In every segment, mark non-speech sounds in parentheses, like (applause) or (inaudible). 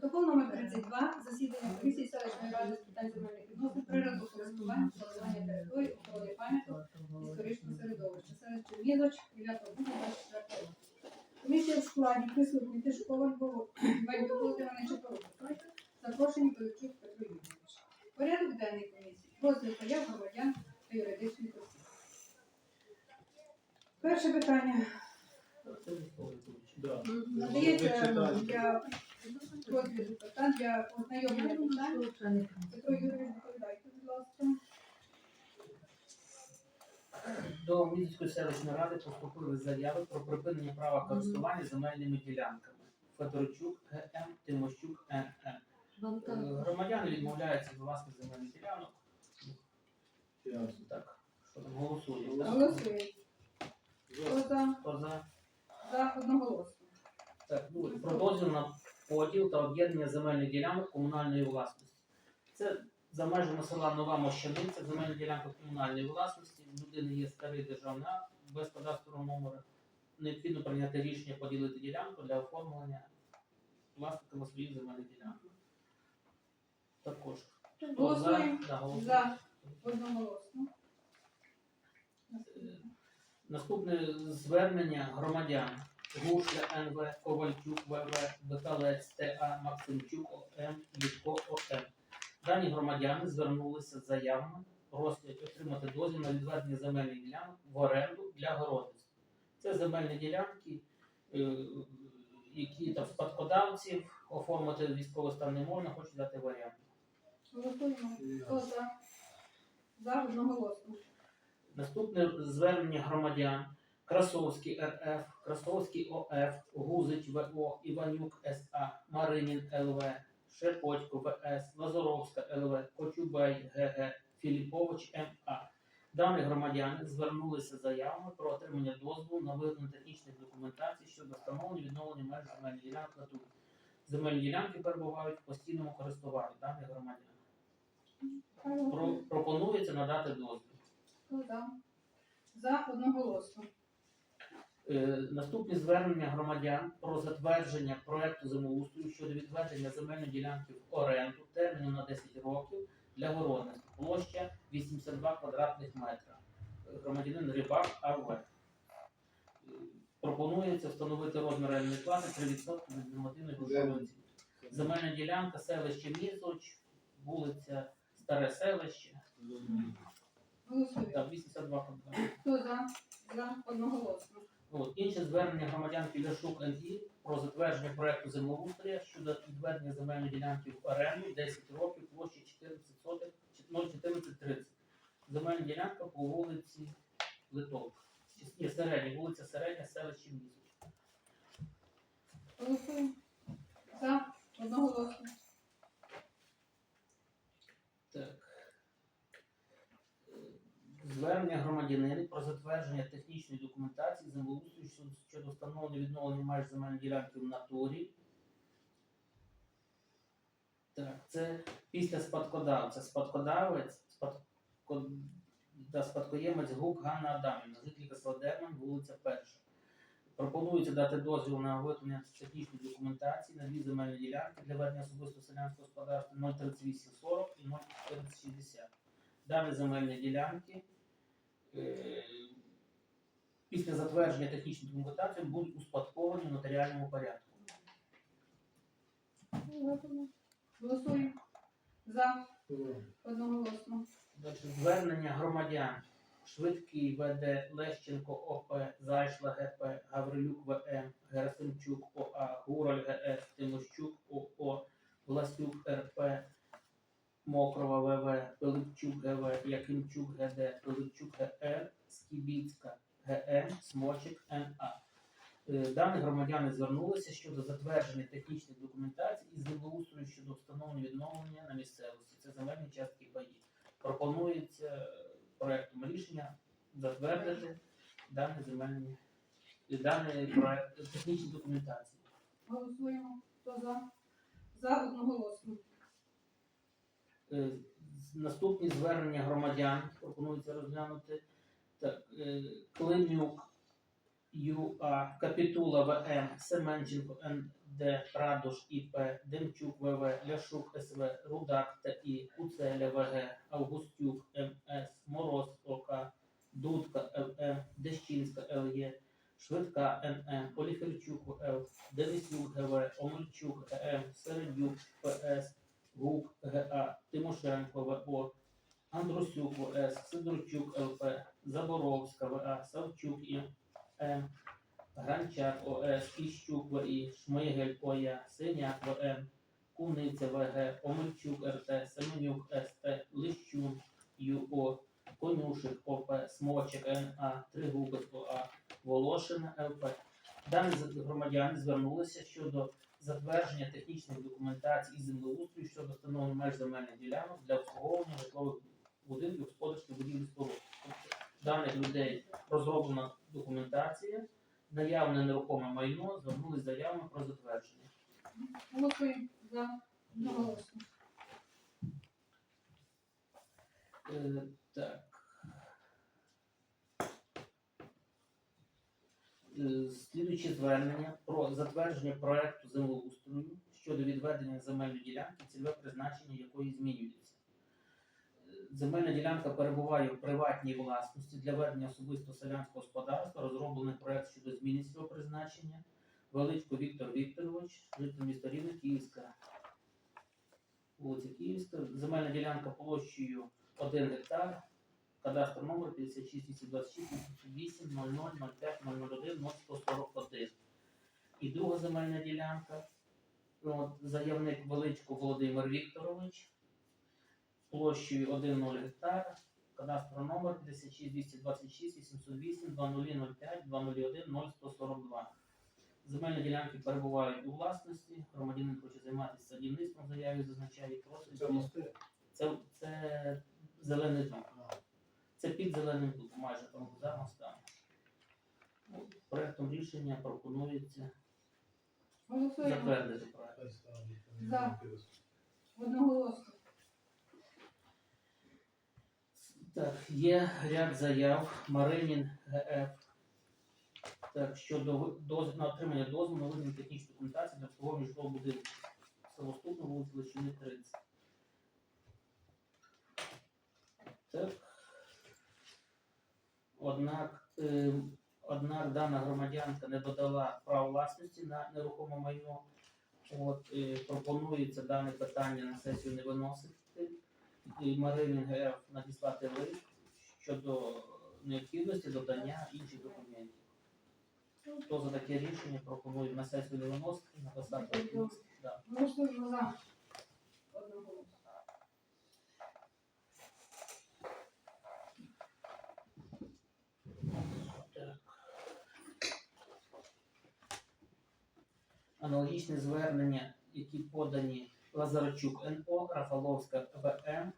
Протокол номер 32 засідання комісії селищної ради з питань земельних відносин, природокористування, планування території, охорони пам'яток, історичного середовища. Селище Мізоч, 9 грудня 24 року. Комісія в складі присутні Тишкова Львова, Бандюк Володимир Нечипорук. Запрошені Пилипчук Петро Юрійович. Порядок денний комісії. Розгляд заяв громадян та юридичних осіб. Перше питання. Да. Надається Зачитайте. для питань для ознайомлення питань. Петро Юрійович, доповідайте, будь ласка. До Мізівської селищної ради поступили заяви про припинення права користування земельними ділянками. Федорчук ГМ, Тимощук НН. Е, Громадяни відмовляються від власних земельних ділянок. Так, що там голосуємо? так? Голосуємо. Хто за? Хто за? За одноголосно. Так, ну, про дозвіл на поділ та об'єднання земельних ділянок комунальної власності. Це за межами села Нова Мощаниця, земельна ділянка комунальної власності. В людини є старий державний акт без кадастрового номера. Необхідно прийняти рішення поділити ділянку для оформлення власниками своїх земельних ділянок. Також. Хто за? Голосуємо. Да, голосуємо. За одноголосно. Е, Наступне звернення громадян. Гушля НВ, Ковальчук ВВ, Бекалець ТА, Максимчук ОМ, Літко ОМ. Дані громадяни звернулися з заявами, просять отримати дозвіл на відведення земельних ділянок в оренду для городництва. Це земельні ділянки, е, які там спадкодавців оформити військовий стан не можна, хочуть дати варіант. Голосуємо. Хто за? За одноголосно. Наступне звернення громадян Красовський РФ, Красовський ОФ, Гузич ВО, Іванюк СА, Маринін ЛВ, Шепотько ВС, Лазоровська ЛВ, Кочубей ГГ, Філіпович МА. Дані громадяни звернулися заявами про отримання дозволу на виготовлення технічних документацій щодо встановлення відновлення меж земельних ділянок на тут. Земельні ділянки перебувають в постійному користуванні даних громадян. Про, пропонується надати дозвіл. Хто за? За одноголосно. Е, Наступні звернення громадян про затвердження проекту землеустрою щодо відведення земельної ділянки в оренду терміну на 10 років для городництва. Площа 82 квадратних метра. Е, Громадянин Рибак АВ. Е, Пропонується встановити розмір орендної плати 3% від нормативної грошової оцінки. Земельна ділянка, селище Мізоч, вулиця Старе селище, там 82 квадратних. Хто за? За одноголосно. От, інше звернення громадян Підашук НІ про затвердження проекту землеустрія щодо відведення земельної ділянки в оренду 10 років площі 14 сотих 01430. Земельна ділянка по вулиці Литовка. Ні, середня, вулиця Середня, селище Мізоч. Голосуємо. За одноголосно. Так. Е, Звернення громадянина про затвердження технічної документації землеустрою щодо- встановлення відновлення меж земельної ділянки в натурі. Так, це після спадкодавця. Спадкодавець, спадко... да, спадкоємець Гук Ганна Адамівна, жителька села Дерман, вулиця Перша. Пропонується дати дозвіл на виготовлення технічної документації на дві земельні ділянки для ведення особистого селянського господарства 03840 і 01460. Дані земельні ділянки після затвердження технічної документації будуть успадковані в нотаріальному порядку. Голосуємо. За одноголосно. Звернення громадян Швидкий ВД Лещенко ОП, Зайшла ГП, Гаврилюк ВМ, Герасимчук ОА, Гураль ГС, Тимощук ОО, Власюк РП, Мокрова ВВ, Пилипчук ГВ, Якимчук ГД, Пилипчук ГР, Скібіцька ГМ, Смочик НА. Е, Дані громадяни звернулися щодо затвердження технічних документацій із землеустрою щодо встановлення відновлення на місцевості. Це земельні частки паї. Пропонується е, проектом рішення затвердити дані земельні дані проект технічні документації. Голосуємо. Хто за? За одноголосно. Е, Наступні звернення громадян пропонується розглянути. Так, е, Климюк ЮА, Капітула ВМ, Семенченко Д. Радуш І.П., Демчук В.В., Ляшук С.В., Рудак Т.І., Куцеля В.Г., Августюк М.С., Мороз О.К., Дудка Л.М., Дещинська Л.Є., Швидка Н.М., Поліферчук В.Л., Денисюк Г.В., Омельчук Г.М., Середюк П.С., Гук Г.А., Тимошенко В.О., Андрусюк В.С., Сидорчук Л.П., Заборовська В.А., Савчук І.М., Гранчак ОС, Іщук ВІ, Шмигель ОЯ, Синяк ВМ, Куниця ВГ, Омельчук РТ, Семенюк СТ, Лищун ЮО, Конюшик ОП, Смочик НА, Тригубець ОА, Волошина ЛП. Дані громадяни звернулися щодо затвердження технічних документацій і землеустрою щодо встановлення меж земельних ділянок для обслуговування житлових будинків, господарських будівель споруд. Тобто даних людей розроблена документація наявне нерухоме майно звернулись заявами про затвердження. Голосуємо за одноголосно. Е, так. Е, Слідуюче звернення про затвердження проекту землеустрою щодо відведення земельної ділянки, цільове призначення якої змінюється. Е, Земельна ділянка перебуває в приватній власності для ведення особисто селянського господарства. Розроблений проект щодо зміни цього призначення. Величко Віктор Вікторович, житель міста Рівне, Київська. Вулиця Київська. Земельна ділянка площею 1 гектар. Кадастр номер 56 226 8 00 05 001 0141. І друга земельна ділянка. От, заявник Величко Володимир Вікторович. Площею 1,0 гектар. Кадастр номер 56 226 808 2005 201 0142. Земельні ділянки перебувають у власності. Громадянин хоче займатися садівництвом, заяві зазначає просить. Це? Це, це зелений дом. Це під зеленим майже там за мостами. Ну, Проектом рішення пропонується Голосуємо затвердити проект. За. одноголосно. Так, є ряд заяв Маринін ГФ. Так, щодо ви- доз... на отримання дозволу на видання технічної документації для обслуговування житлового будинку. Село Ступно, вулиця Лещини 30. Так. Однак, е, однак дана громадянка не додала прав власності на нерухоме майно. От, е, пропонується дане питання на сесію не виносити і Маринін ГФ надіслати лист щодо необхідності додання інших документів. Хто за таке рішення пропонує на сесію не виносити, написати. Да. Голосуємо за Аналогічне звернення, які подані Лазарчук НО, Рафаловська ВМ.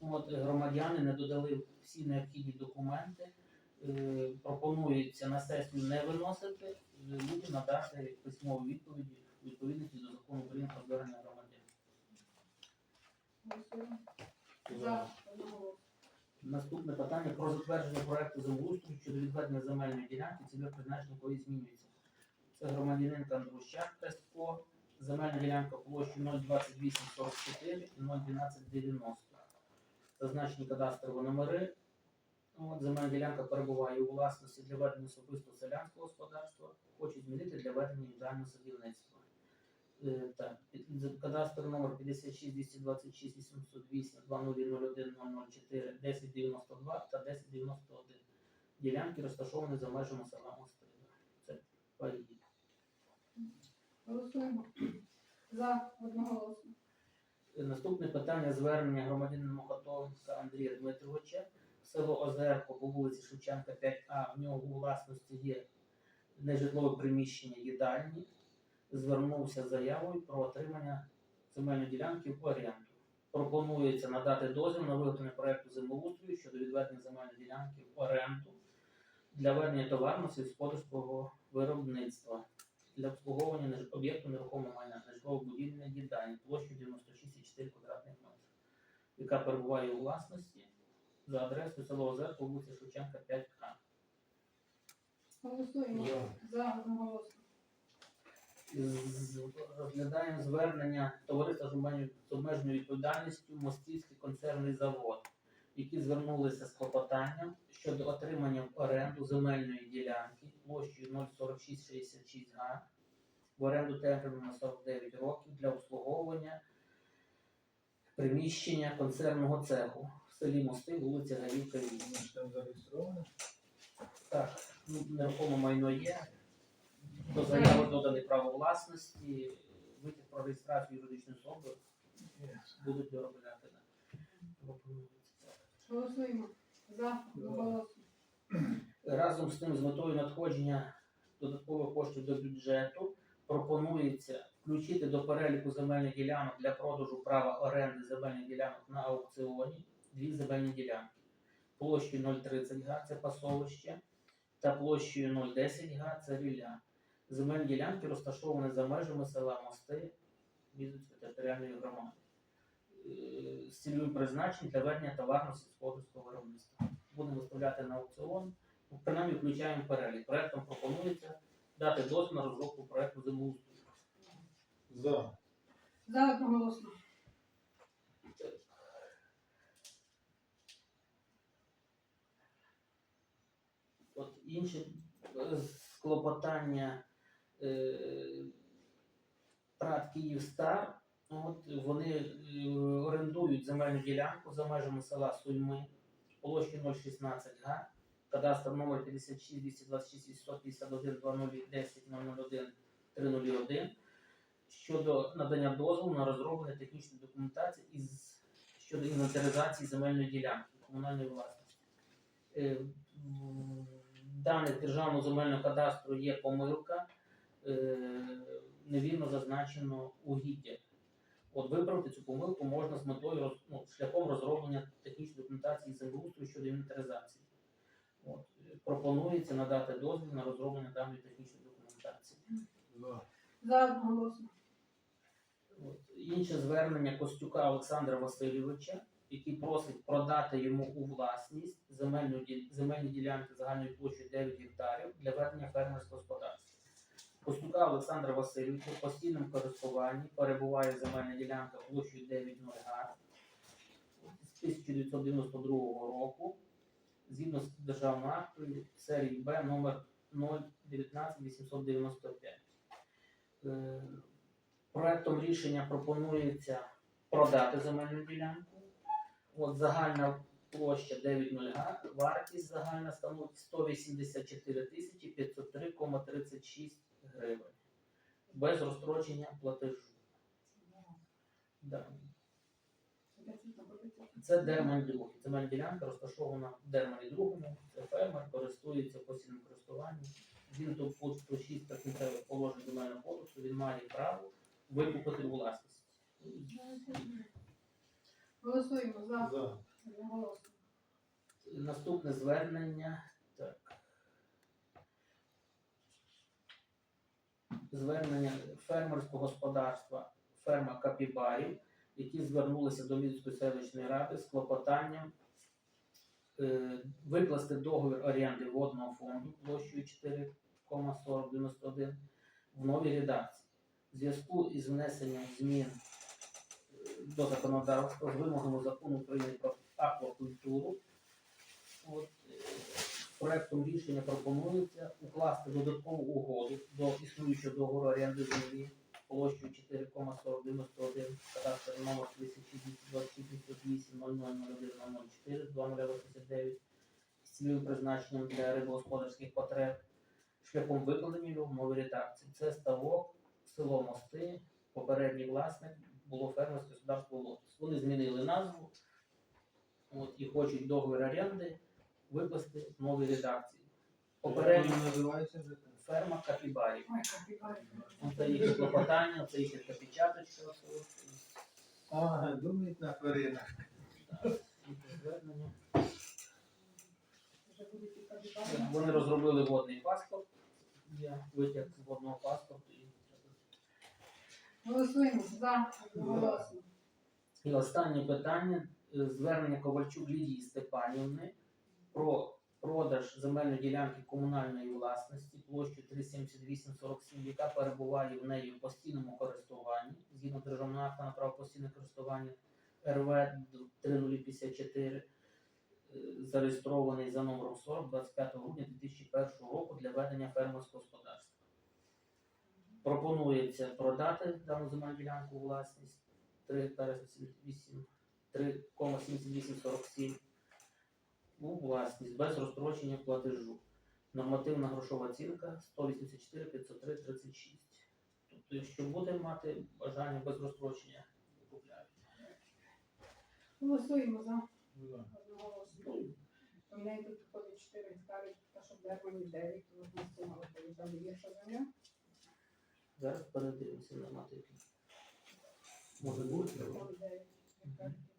От, е, громадяни не додали всі необхідні документи. Е, пропонується на сесію не виносити, е, людям надати письмові відповіді у відповідності до закону України про звернення громадян. За. Наступне питання про затвердження проекту землеустрою щодо відведення земельної ділянки, цільове призначення якої змінюється. Це громадянинка Андрущак СО, земельна ділянка площі 02844 і 01290. Зазначені кадастрові номери. От, земельна ділянка перебуває у власності для ведення особистого селянського господарства. Хочуть змінити для ведення індивідуального садівництва. Е, Так, кадастровий номер 56 226 808 2001 004 1092 та 1091. Ділянки розташовані за межами села Мостина. Це паї. Голосуємо за одноголосно. Е, Наступне питання звернення громадянина Мохотовська Андрія Дмитровича. Село Озерко по вулиці Шевченка 5А. В нього у власності є нежитлове приміщення їдальні. Звернувся з заявою про отримання земельної ділянки в оренду. Пропонується надати дозвіл на виготовлення проекту землеустрою щодо відведення земельної ділянки в оренду для ведення товарного сільськогосподарського виробництва для обслуговування об'єкту нерухомого майна нежитлово-будівельної їдальні площею 96,4 квадратних метрів, яка перебуває у власності за адресою село Озерко, вулиця Шевченка 5А. Голосуємо За. одноголосно. Розглядаємо звернення товариства з обмеженою- з обмеженою відповідальністю Мостівський концерний завод, які звернулися з клопотанням щодо отримання в оренду земельної ділянки площею 04666 га в оренду терміну на 49 років для обслуговування приміщення концерного цеху в селі Мости, вулиця Гаївка 8. Там зареєстровано. Так, ну, нерухоме майно є. До заяви доданий право власності, витяг про реєстрацію юридичної особи будуть доробляти. Голосуємо. За. Одноголосно. Разом з тим, з метою надходження додаткових коштів до бюджету, пропонується включити до переліку земельних ділянок для продажу права оренди земельних ділянок на аукціоні дві земельні ділянки. Площею 0,30 га це пасовище та площею 0,10 га це рілля. Земельні ділянки розташовані за межами села Мости Візницької територіальної громади. З цільовим призначенням для ведення товарно сільськогосподарського виробництва. Будемо виставляти на аукціон. Ну, Принаймні включаємо перелік. Проектом пропонується дати дозвіл на розробку проекту землеустрою. За. За одноголосно. От інші е, клопотання е, ПРАТ Київстар, от вони е, орендують земельну ділянку за межами села Суйми, площею 016 га, кадастр номер 56 226 851 2010 001 301 щодо надання дозволу на розроблення технічної документації із щодо інвентаризації земельної ділянки комунальної власності. Е, даних державного земельного кадастру є помилка, е, невірно зазначено угіддя. От виправити цю помилку можна з метою роз- ну, шляхом розроблення технічної документації землеустрою щодо інвентаризації. От, пропонується надати дозвіл на розроблення даної технічної документації. За. Одноголосно. От, інше звернення Костюка Олександра Васильовича, який просить продати йому у власність земельну земельні ділянки загальною площею 9 гектарів для ведення фермерського господарства. Костюка Олександра Васильовича в постійному користуванні перебуває земельна ділянка площею 9 га з 1992 року згідно з державною актою серії Б номер 019 895. Е, Проектом рішення пропонується продати земельну ділянку. От загальна площа 9 га, вартість загальна становить 184 тисячі 503,36 гривень. Без розстрочення платежу. Да. Це Дерман другий. Земельна ділянка розташована в Дермані другому. Це фермер, користується постійним користуванням. Він до пункту 6 прикінцевих положень земельного кодексу він має право викупити власність. Голосуємо. За. Наступне звернення. Так. Звернення фермерського господарства ферма Капібарів, які звернулися до Міської селищної ради з клопотанням е, викласти договір оренди водного фонду площею 4,4091 в новій редакції. В зв'язку із внесенням змін е, до законодавства з вимогами закону України про аквакультуру От, е, проектом рішення пропонується укласти додаткову угоду до існуючого договору оренди землі площею 4,4091, кадастр номер 3628 0001 з цільовим призначенням для рибогосподарських потреб, шляхом викладення в новій редакції. Це ставок, село Мости, попередній власник було фермерське господарство Лотос. Вони змінили назву от, і хочуть договір оренди викласти в новій редакції. Попередньо називається вже? ферма Капібарів. Це їхнє клопотання, це їхня оце от, Ага, думають на капікарі. Вони розробили водний паспорт. Є витяг з водного паспорту. і- Голосуємо. За. І останнє питання звернення Ковальчук Лідії Степанівни про продаж земельної ділянки комунальної власності площею 37847, яка перебуває в неї в постійному користуванні згідно державного акта на право постійного користування РВ 3054, е, зареєстрований за номером 40 25 грудня 2001 року для ведення фермерського господарства. Пропонується продати дану земельну ділянку власність 3 гектари 78 3,7847 у власність без розстрочення платежу. Нормативна грошова оцінка 184 503 36. Тобто, якщо буде мати бажання без розстрочення, купляють. Голосуємо за одноголосно. У неї тут входить 4 гектари, та щоб Бермані 9, то можна сума виходить, там гірша земля. Зараз передивимося нормативно. Може бути. Виходить 9 гектарів, 3.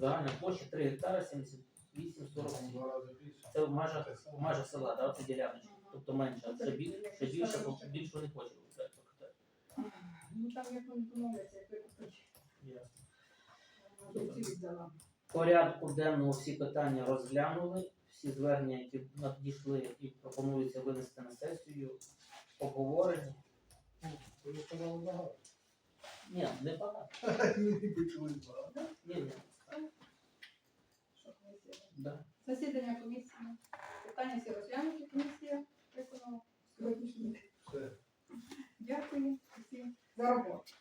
Загальна площа 3 гектари 78 47. Два рази більше. Це в межах, в межах села, да, це діляночка. Тобто менше, а ще більше, ще більше, бо більше не хоче. Ну там як вони домовляться, як викупить. Ясно. Віддала. Порядку денного всі питання розглянули, всі звернення, які надійшли і пропонується винести на сесію, обговорені. Ви сказали багато. Ні, не багато. (laughs) Багато. Ні, ні. Засідання комісії. Питання всі розглянуті комісія. Дякую всім за роботу.